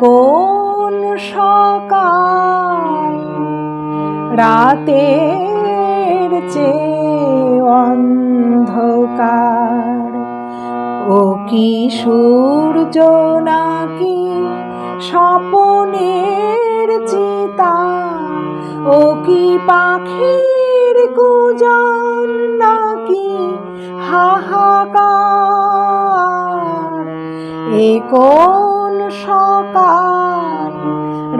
কোন সকাল? রাতের চেয়ে অন্ধকার। ও কি সূর্য নাকি স্বপনের চিতা? ও কি পাখির কুজন নাকি হাহাকার? এ কোন সকাল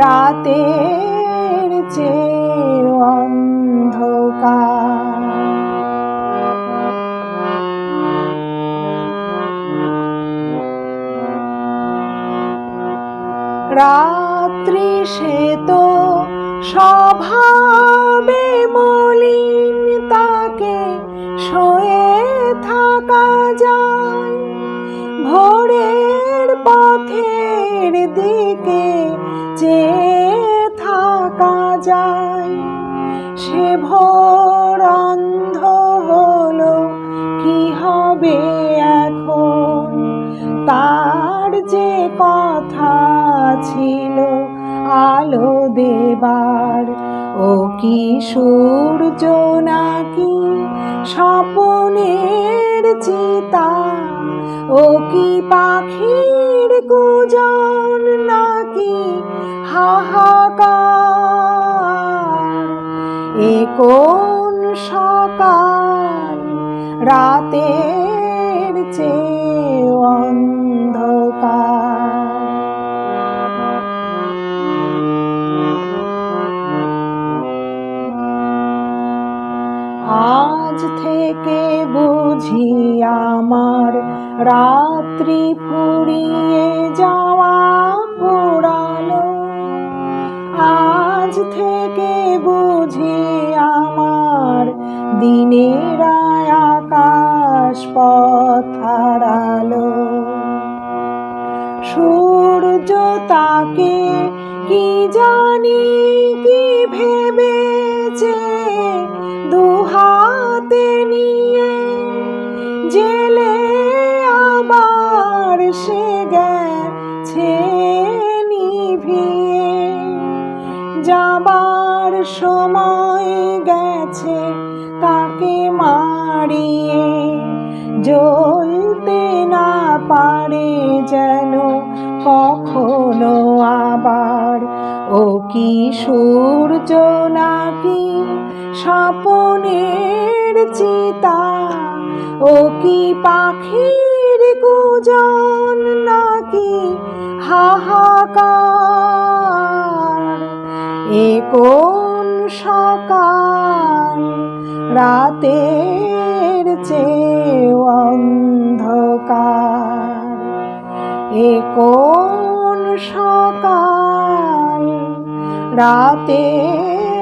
রাতের চেয়ে অন্ধকার। রাত্রি সে তো স্বভাবে পথের দিকে যে থাকা যায়, সে ভোর অন্ধ হলো, কি হবে এখন? তার যে কথা ছিল আলো দেবার, ও কি সূর্য নাকি স্বপনের চিতা, ও কি পাখির কুজন নাকি হাহাকার? এ কোন সকাল রাতের চেয়ে অন্ধকার? আজ থেকে বুঝি আমার রাত্রি ফুরিয়ে যাওয়া পোড়ালো আজ থেকে বুঝি আমার দিনের আকাশ পথ হারালো। সূর্য তাকে কি জানি কি ভেবেছে? সে গেছে নিভিয়ে যাবার সময় গেছে তাকে মারিয়ে। জ্বলতে না পারে যেন কখনো আবার। ও কি সূর্য নাকি স্বপনের চিতা? ও কি পাখির কুজন নাকি হাহাকার? এ কোন সকাল? রাতের চেয়ে অন্ধকার। এ কোন সকাল? রাতের